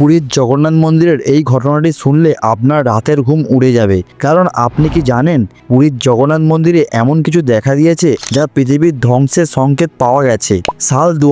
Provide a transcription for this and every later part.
পুরীর জগন্নাথ মন্দিরের এই ঘটনাটি শুনলে আপনার রাতের ঘুম উড়ে যাবে। কারণ আপনি কি জানেন, পুরীর জগন্নাথ মন্দিরে এমন কিছু দেখা দিয়েছে যা পৃথিবীর ধ্বংসের সংকেত পাওয়া গেছে। সাল দু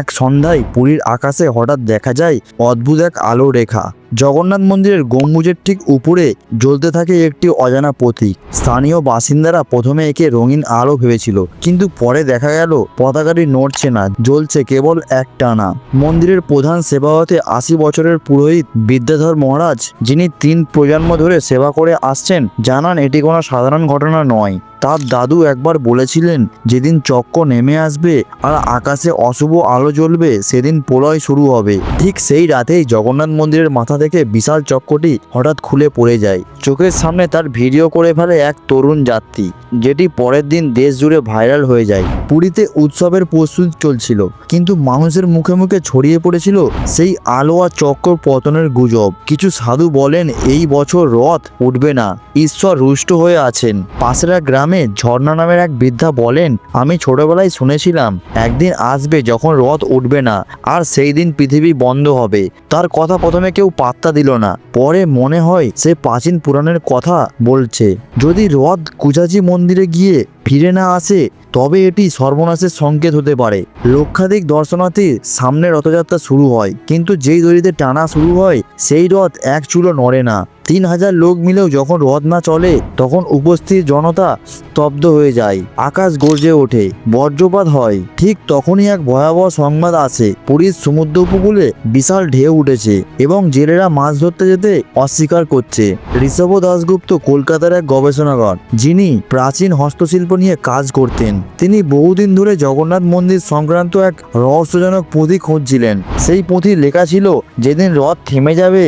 এক সন্ধ্যায় পুরীর আকাশে হঠাৎ দেখা যায় অদ্ভুত এক আলো রেখা। জগন্নাথ মন্দিরের গম্বুজের ঠিক উপরে জ্বলতে থাকে একটি অজানা প্রতীক স্থানীয় বাসিন্দারা প্রথমে একে রঙিন আলো ভেবেছিল, কিন্তু পরে দেখা গেল পতাকাটি নড়ছে না, জ্বলছে কেবল এক টানা মন্দিরের প্রধান সেবা হতে আশি বছরের পুরোহিত বিদ্যাধর মহারাজ, যিনি তিন প্রজন্ম ধরে সেবা করে আসছেন, জানান এটি কোনো সাধারণ ঘটনা নয়। তার দাদু একবার বলেছিলেন, যেদিন চক্র নেমে আসবে আর আকাশে অশুভ আলো জ্বলবে, সেদিন প্রলয় শুরু হবে। ঠিক সেই রাতেই জগন্নাথ মন্দিরের মাথা থেকে বিশাল চক্রটি হঠাৎ খুলে পড়ে যায়। চোখের সামনে তার ভিডিও করে ফেলে এক তরুণ যাত্রী, যেটি পরের দিন দেশ জুড়ে ভাইরাল হয়ে যায়। পুরীতে উৎসবের প্রস্তুতি চলছিল, কিন্তু মানুষের মুখে মুখে ছড়িয়ে পড়েছিল সেই আলো আর চক্র পতনের গুজব। কিছু সাধু বলেন, এই বছর রথ উঠবে না, ঈশ্বর রুষ্ট হয়ে আছেন। পাশের এক গ্রামে ঝর্ণা নামের এক বৃদ্ধা বলেন, আমি ছোটবেলায় শুনেছিলাম, একদিন আসবে যখন রথ উঠবে না, আর সেই দিন পৃথিবী বন্ধ হবে। তার কথা প্রথমে কেউ পাত্তা দিল না। পরে মনে হয়, সে প্রাচীন পুরাণের কথা বলছে। যদি রথ কুজাজি মন্দিরে গিয়ে ফিরে না আসে, তবে এটি সর্বনাশের সংকেত হতে পারে। লক্ষাধিক দর্শনার্থীর সামনে রথযাত্রা শুরু হয়, কিন্তু যেই দড়িতে টানা শুরু হয়, সেই রথ এক চুলো নড়ে না। তিন হাজার লোক মিলেও যখন রথ না চলে, তখন উপস্থিত জনতা স্তব্ধ হয়ে যায়। আকাশ গর্জে ওঠে, বজ্রপাত হয়। ঠিক তখনই এক ভয়াবহ সংবাদ আসে। পুরীর সমুদ্র উপকূলে বিশাল ঢেউ উঠেছে এবং জেলেরা মাছ ধরতে যেতে অস্বীকার করছে। ঋষভ দাশগুপ্ত কলকাতার এক গবেষণাগার, যিনি প্রাচীন হস্তশিল্প নিয়ে কাজ করতেন। তিনি বহুদিন ধরে জগন্নাথ মন্দির সংক্রান্ত এক রহস্যজনক পুঁথি খুঁজছিলেন। সেই পুঁথি লেখা ছিল, যেদিন রথ থেমে যাবে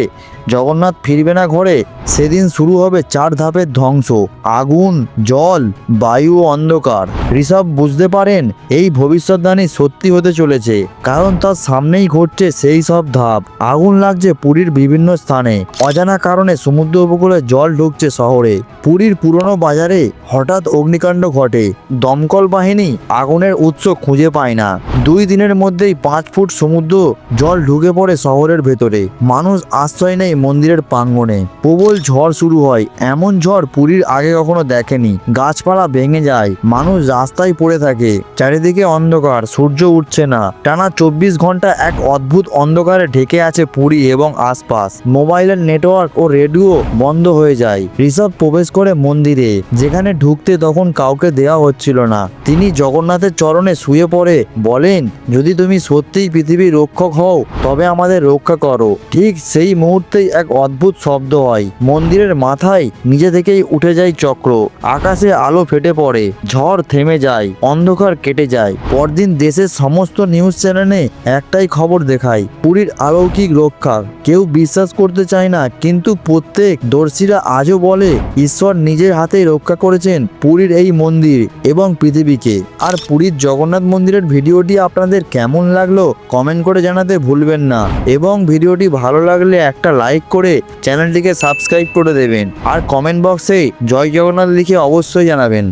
জগন্নাথ ফিরবে না ঘরে, সেদিন শুরু হবে চার ধাপের ধ্বংস। আগুন, জল, বায়ু অন্ধকার। ঋষভ বুঝতে পারেন, এই ভবিষ্যৎবাণী সত্যি হতে চলেছে, কারণ তার সামনেই ঘটছে সেই সব ধাপ। আগুন লাগছে পুরীর বিভিন্ন স্থানে। অজানা কারণে সমুদ্র উপকূলে জল ঢুকছে শহরে। পুরীর পুরনো বাজারে হঠাৎ অগ্নিকাণ্ড ঘটে। দমকল বাহিনী আগুনের উৎস খুঁজে পায় না। দুই দিনের মধ্যেই পাঁচ ফুট সমুদ্র জল ঢুকে পড়ে শহরের ভেতরে। মানুষ আশ্রয় নেই মন্দিরের প্রাঙ্গণে। প্রবল ঝড় শুরু হয়। এমন ঝড় পুরীর আগে কখনো দেখেনি। গাছপালা ভেঙে যায়। মানুষ রাস্তায় পড়ে থাকে। চারিদিকে অন্ধকার। সূর্য উঠছে না। টানা চব্বিশ ঘণ্টা এক অদ্ভুত অন্ধকারে ঢেকে আছে পুরী এবং আশপাশ। মোবাইলের নেটওয়ার্ক ও রেডিও বন্ধ হয়ে যায়। ঋষভ প্রবেশ করে মন্দিরে। যেখানে ঢুকতে তখন কাউকে দেওয়া হচ্ছিল না। তিনি জগন্নাথের চরণে শুয়ে পড়ে বলেন, যদি তুমি সত্যিই পৃথিবীর রক্ষক হও, তবে আমাদের রক্ষা করো। ঠিক সেই মুহূর্তেই এক অদ্ভুত শব্দ হয়। মন্দিরের মাথায় নিজে থেকেই উঠে যায় চক্র। আকাশে আলো ফেটে পড়ে, ঝড় থেমে যায়, অন্ধকার কেটে যায়। পরদিন দেশের সমস্ত নিউজ চ্যানেলে একটাই খবর দেখায়, পুরীর অলৌকিক রক্ষা। কেউ বিশ্বাস করতে চায় না, কিন্তু প্রত্যেক দর্শীরা আজও বলে, ঈশ্বর নিজের হাতেই রক্ষা করেছেন পুরীর এই মন্দির এবং পৃথিবীকে। আর পুরীর জগন্নাথ মন্দিরের ভিডিওটি আপনাদের কেমন লাগল কমেন্ট করে জানাতে ভুলবেন না। এবং ভিডিওটি ভালো লাগলে একটা লাইক করে চ্যানেলটিকে সাবস্ক্রাইব করে দেবেন। আর কমেন্ট বক্সে জয় জগন্নাথ লিখে অবশ্যই জানাবেন।